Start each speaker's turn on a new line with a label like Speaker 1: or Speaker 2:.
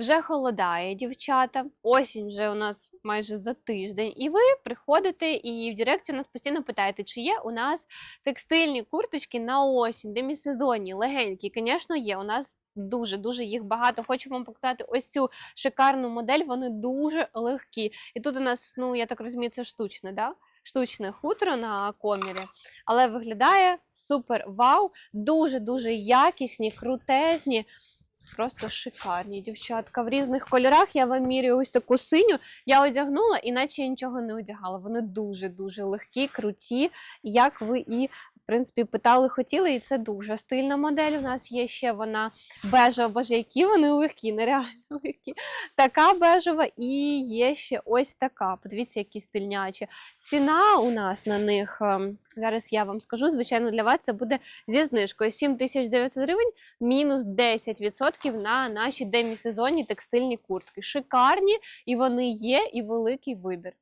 Speaker 1: Вже холодає, дівчата. Осінь вже у нас майже за тиждень. І ви приходите і в Директі нас постійно питаєте, чи є у нас текстильні курточки на осінь, демісезонні, легенькі. Звісно, є. У нас дуже дуже їх багато. Хочу вам показати ось цю шикарну модель. Вони дуже легкі. І тут у нас, ну я так розумію, це штучне, да? Штучне хутро на комірі, але виглядає супер вау, дуже дуже якісні, крутезні. Просто шикарні дівчатка. В різних кольорах я вам мірю ось таку синю. Я одягнула, іначе я нічого не одягала. Вони дуже-дуже легкі, круті, як ви і, принципі, питали, хотіли. І це дуже стильна модель. У нас є ще вона бежева, боже, які вони легкі, нереально легкі. Така бежева, і є ще ось така. Подивіться, які стильнячі. Ціна у нас на них, ем, зараз я вам скажу, звичайно, для вас це буде зі знижкою 7900 гривень мінус 10% на наші демісезонні текстильні куртки. Шикарні, і вони є, і великий вибір.